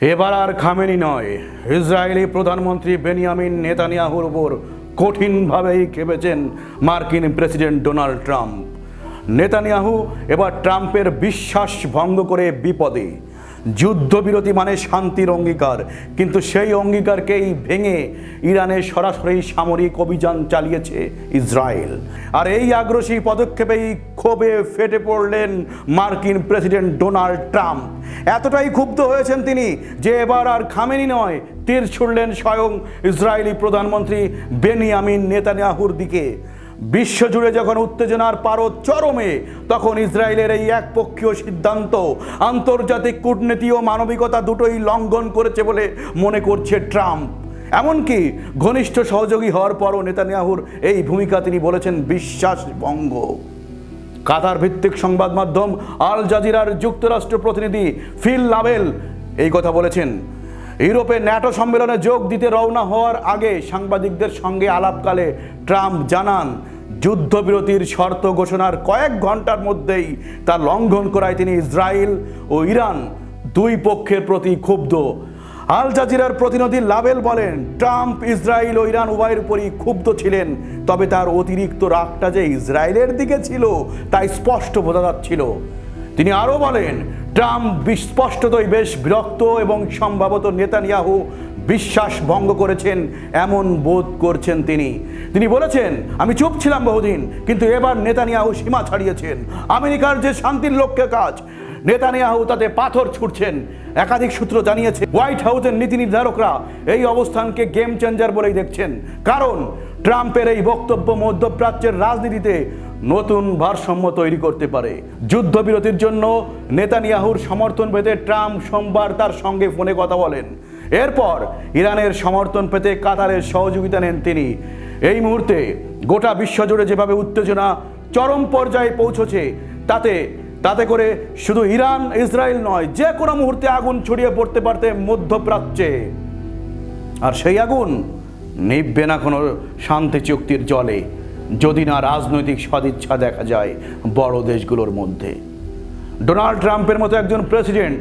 এবার আর খামেনি নয়। ইসরায়েলি প্রধানমন্ত্রী বেনিয়ামিন নেতানিয়াহুর উপর কঠিনভাবেই খেপেছেন মার্কিন প্রেসিডেন্ট ডোনাল্ড ট্রাম্প। নেতানিয়াহু এবার ট্রাম্পের বিশ্বাস ভঙ্গ করে বিপদে। যুদ্ধবিরতি মানে শান্তির অঙ্গীকার, কিন্তু সেই অঙ্গীকারকেই ভেঙে ইরানে সরাসরি সামরিক অভিযান চালিয়েছে ইসরায়েল। আর এই আগ্রসী পদক্ষেপেই ক্ষোভে ফেটে পড়লেন মার্কিন প্রেসিডেন্ট ডোনাল্ড ট্রাম্প। এতটাই ক্ষুব্ধ হয়েছেন তিনি যে এবার আর খামেনি নয়, তীর ছুড়লেন স্বয়ং ইসরায়েলি প্রধানমন্ত্রী বেনিয়ামিন নেতানিয়াহুর দিকে। বিশ্বজুড়ে যখন উত্তেজনার পারদ চরমে, তখন ইসরায়েলের এই একপক্ষীয় সিদ্ধান্ত আন্তর্জাতিক কূটনীতি ও মানবিকতা দুটোই লঙ্ঘন করেছে বলে মনে করছে ট্রাম্প। এমনকি ঘনিষ্ঠ সহযোগী হওয়ার পরও নেতানিয়াহুর এই ভূমিকা তিনি বলেছেন বিশ্বাস ভঙ্গ কাতার ভিত্তিক সংবাদ মাধ্যম আল জাজিরার যুক্তরাষ্ট্র প্রতিনিধি ফিল লাবেল এই কথা বলেছেন। ইউরোপে ন্যাটো সম্মেলনে যোগ দিতে রওনা হওয়ার আগে সাংবাদিকদের সঙ্গে আলাপকালে ট্রাম্প জানান, যুদ্ধবিরতির শর্ত ঘোষণার কয়েক ঘণ্টার মধ্যেই তা লঙ্ঘন করায় তিনি ইসরায়েল ও ইরান দুই পক্ষের প্রতি ক্ষুব্ধ। আল জাজিরার প্রতিনিধি লাবেল বলেন, ট্রাম্প, ইসরায়েল ও ইরান উভয়ের উপরই ক্ষুব্ধ ছিলেন, তবে তার অতিরিক্ত রাগটা যে ইসরায়েলের দিকে ছিল তাই স্পষ্ট বোঝা যাচ্ছিল। তিনি আরও বলেন, ট্রাম্প বিস- স্পষ্টতই বেশ বিরক্ত এবং সম্ভবত নেতানিয়াহু বিশ্বাস ভঙ্গ করেছেন, এমন বোধ করছেন তিনি। তিনি বলেছেন, আমি চুপ ছিলাম বহুদিন, কিন্তু এবার নেতানিয়াহু সীমা ছাড়িয়েছেন। আমেরিকার যে শান্তির লক্ষ্যে কাজ নেতানিয়াহু তাতে পাথর ছুটছেন। একাধিক সূত্র জানিয়েছে, হোয়াইট হাউসের নীতি নির্ধারকরা এই অবস্থানকে গেম চেঞ্জার বলেই দেখছেন। কারণ, ট্রাম্পের এই বক্তব্য মধ্যপ্রাচ্যের রাজনীতিতে নতুন ভারসাম্য তৈরি করতে পারে। যুদ্ধবিরতির জন্য নেতানিয়াহুর সমর্থন পেতে ট্রাম্প সোমবার তার সঙ্গে ফোনে কথা বলেন। এরপর, ইরানের সমর্থন পেতে কাতারের সহযোগিতা নেন তিনি। এই মুহূর্তে গোটা বিশ্বজুড়ে যেভাবে উত্তেজনা চরম পর্যায়ে পৌঁছেছে, তাতে তাতে করে শুধু ইরান, ইসরায়েল নয়, যে কোনো মুহূর্তে আগুন ছড়িয়ে পড়তে পারতে মধ্যপ্রাচ্যে। আর সেই আগুন নিববে না কোনো শান্তি চুক্তির জলে, যদি না রাজনৈতিক সদিচ্ছা দেখা যায় বড় দেশগুলোর মধ্যে। ডোনাল্ড ট্রাম্পের মতো একজন প্রেসিডেন্ট,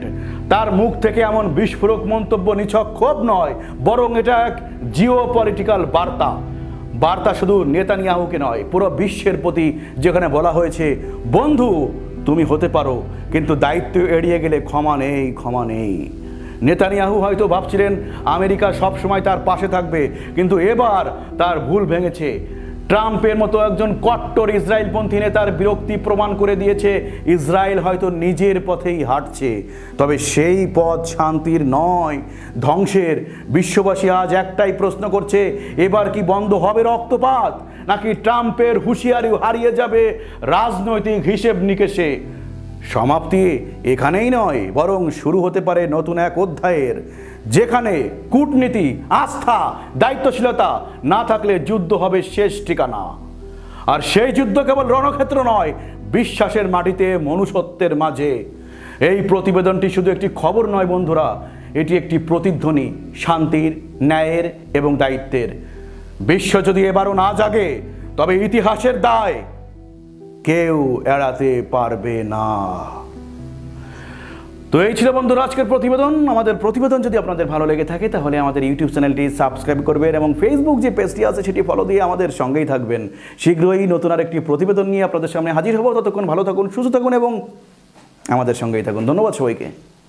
তার মুখ থেকে এমন বিস্ফোরক মন্তব্য নিছক ক্ষোভ নয়, বরং এটা এক জিও পলিটিক্যাল বার্তা। বার্তা শুধু নেতানিয়াহুকে নয়, পুরো বিশ্বের প্রতি যেখানে বলা হয়েছে, বন্ধু তুমি হতে পারো, কিন্তু দায়িত্ব এড়িয়ে গেলে ক্ষমা নেই ক্ষমা নেই। নেতানিয়াহু হয়তো ভাবছিলেন, আমেরিকা সবসময় তার পাশে থাকবে, কিন্তু এবার তার ভুল ভেঙেছে। ট্রাম্পের মতো একজন কট্টর ইসরায়েলপন্থী নেতার বিরক্তি প্রমাণ করে দিয়েছে, ইসরায়েল হয়তো নিজের পথেই হাঁটছে। তবে সেই পথ শান্তির নয়। ধ্বংসের বিশ্ববাসী আজ একটাই প্রশ্ন করছে, এবার কি বন্ধ হবে রক্তপাত, নাকি ট্রাম্পের হুঁশিয়ারি হারিয়ে যাবে রাজনৈতিক হিসেব নিকেশে? সমাপ্তি এখানেই নয়, বরং শুরু হতে পারে নতুন এক অধ্যায়ের, যেখানে কূটনীতি, আস্থা, দায়িত্বশীলতা না থাকলে যুদ্ধ হবে শেষ ঠিকানা। আর সেই যুদ্ধ কেবল রণক্ষেত্র নয়, বিশ্বাসের মাটিতে মনুষ্যত্বের মাঝে। এই প্রতিবেদনটি শুধু একটি খবর নয় বন্ধুরা, এটি একটি প্রতিধ্বনি, শান্তির, ন্যায়ের এবং দায়িত্বের। বিশ্ব যদি এবারও না জাগে, তবে ইতিহাসের দায় কেউ এড়াতে পারবে না। তো এই ছিল বন্ধুরা আজকের প্রতিবেদন। আমাদের প্রতিবেদন যদি আপনাদের ভালো লেগে থাকে, তাহলে আমাদের ইউটিউব চ্যানেলটি সাবস্ক্রাইব করবেন এবং ফেসবুক যে পেজটি আছে, সেটি ফলো দিয়ে আমাদের সঙ্গেই থাকবেন। শীঘ্রই নতুন আর একটি প্রতিবেদন নিয়ে আপনাদের সামনে হাজির হব। ততক্ষণ ভালো থাকুন, সুস্থ থাকুন এবং আমাদের সঙ্গেই থাকুন। ধন্যবাদ সবাইকে।